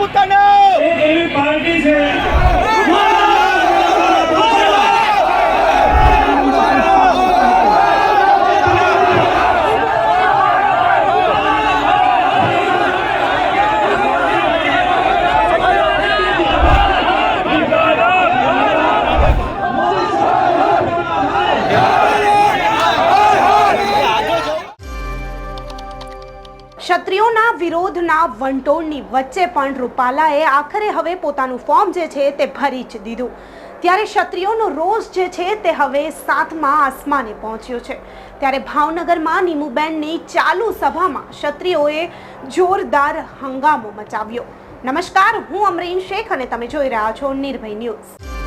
રાજપૂતાનો એક એવી પાર્ટી છે. ક્ષત્રિયોના વિરોધના વંટોળની વચ્ચે પણ રૂપાલાએ આખરે હવે પોતાનું ફોર્મ જે છે તે ભરી જ દીધું. ત્યારે ક્ષત્રિયોનો રોષ જે છે તે હવે સાતમા આસમાને પહોંચ્યો છે. ત્યારે ભાવનગરમાં નીમુબેનની ચાલુ સભામાં ક્ષત્રિયોએ જોરદાર હંગામો મચાવ્યો. નમસ્કાર, હું અમરીન શેખ અને તમે જોઈ રહ્યા છો નિર્ભય ન્યૂઝ.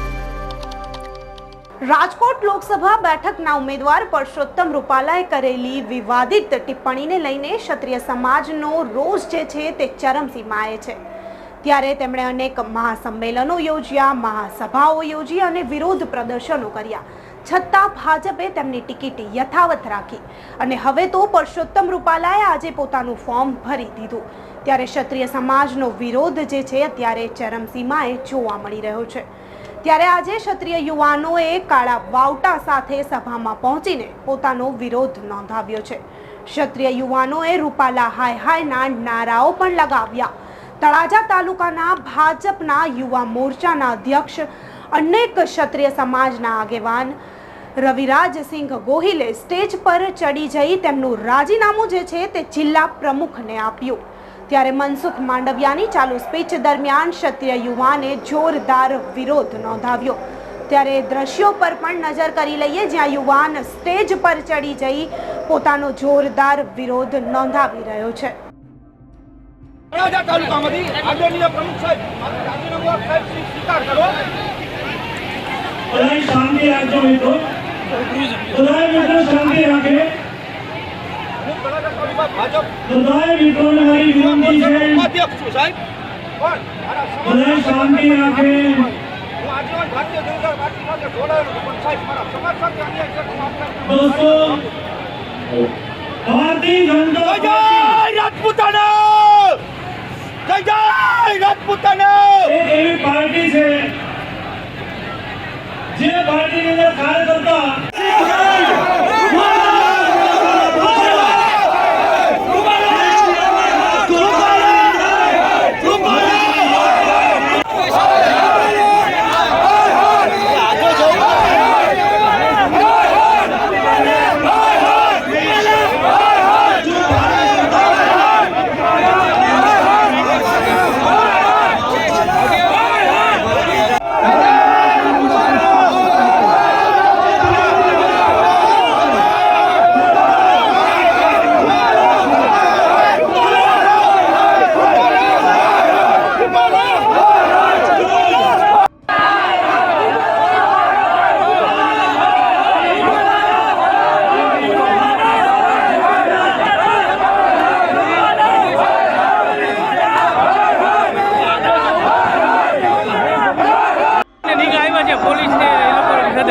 રાજકોટ લોકસભા બેઠકના ઉમેદવાર પરસોત્તમ રૂપાલાએ કરેલી વિવાદિત ટિપ્પણીને લઈને ક્ષત્રિય સમાજનો રોષ જે છે તે ચરમસીમાએ છે. ત્યારે તેમણે અનેક મહાસંમેલનો યોજ્યા, મહાસભાઓ યોજી અને વિરોધ પ્રદર્શનો કર્યા. છતાં ભાજપે તેમની ટિકિટ યથાવત રાખી અને હવે તો પરસોત્તમ રૂપાલાએ આજે પોતાનું ફોર્મ ભરી દીધું. ત્યારે ક્ષત્રિય સમાજનો વિરોધ જે છે અત્યારે ચરમસીમાએ જોવા મળી રહ્યો છે. ત્યારે આજે ક્ષત્રિય યુવાનોએ કાળા વાવટા સાથે સભામાં પહોંચીને પોતાનો વિરોધ નોંધાવ્યો છે. ક્ષત્રિય યુવાનોએ રૂપાલા હાય હાયના નારાઓ પણ લગાવ્યા. તળાજા તાલુકાના ભાજપના યુવા મોરચાના અધ્યક્ષ, અનેક ક્ષત્રિય સમાજના આગેવાન. રવિરાજસિંહ ગોહિલે સ્ટેજ પર ચડી જઈ તેમનું રાજીનામું જે છે તે જિલ્લા પ્રમુખને આપ્યું. ત્યારે મનસુખ માંડવિયાની ચાલુ સ્પીચ દરમિયાન ક્ષત્રિય યુવાને જોરદાર વિરોધ નોંધાવ્યો. ત્યારે દ્રશ્યો પર પણ નજર કરી લઈએ, જ્યાં યુવાન સ્ટેજ પર ચડી જઈ પોતાનો જોરદાર વિરોધ નોંધાવી રહ્યો છે. શાંતિ રાખજો મિત્રો શાંતિ રાખે. બધાય મિત્રોને મારી વિનંતી છે. બધાય શાંતિ રાખે. દોસ્તો ભારતીય જનતા જય પાર્ટી. જય જય જય એક એવી પાર્ટી છે જે પાર્ટીની અંદર કાર્યકર્તા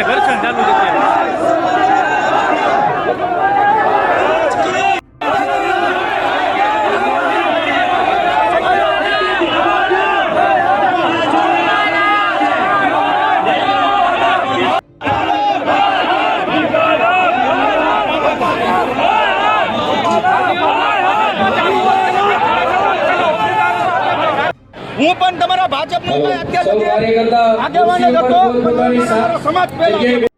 લોકો સાથે ઘર્ષણ ચાલુ છે હું પણ તમારા ભાજપનો અત્યાર સુધી કાર્યકર્તા જ હતો સમાજ પહેલા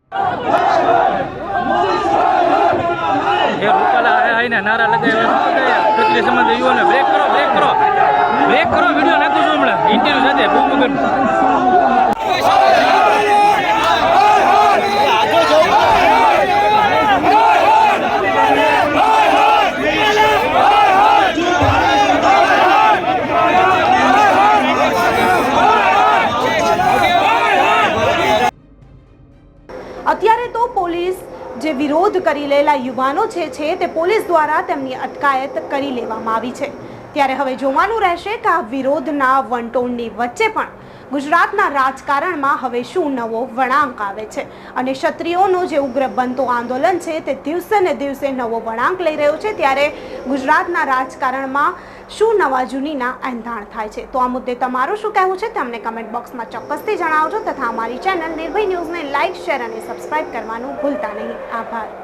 નારા લગાવ્યા ક્ષત્રિય સમાજ યુવાનો બ્રેક કરો બ્રેક કરો. બ્રેક કરો વીડિયો નાખું છું હમણાં. ઇન્ટરવ્યુ સાથે બૂમ જે વિરોધ કરી રહેલા યુવાનો છે છે તે પોલીસ દ્વારા તેમની અટકાયત કરી લેવામાં આવી છે. ત્યારે હવે જોવાનું રહેશે કે આ વિરોધના વંટોળની વચ્ચે પણ ગુજરાતના રાજકારણમાં હવે શું નવો વળાંક આવે છે? અને ક્ષત્રિયોનો જે ઉગ્ર બનતો આંદોલન છે, તે દિવસે ને દિવસે નવો વળાંક લઈ રહ્યો છે. ત્યારે ગુજરાતના રાજકારણમાં શું નવા જૂનીના એંધાણ થાય છે? તો આ મુદ્દે તમારું શું કહેવું છે? તે અમને કમેન્ટ બોક્સમાં ચોક્કસથી જણાવજો તથા અમારી ચેનલ નિર્ભય ન્યૂઝને લાઇક શેર અને સબસ્ક્રાઇબ કરવાનું ભૂલતા નહીં. આભાર.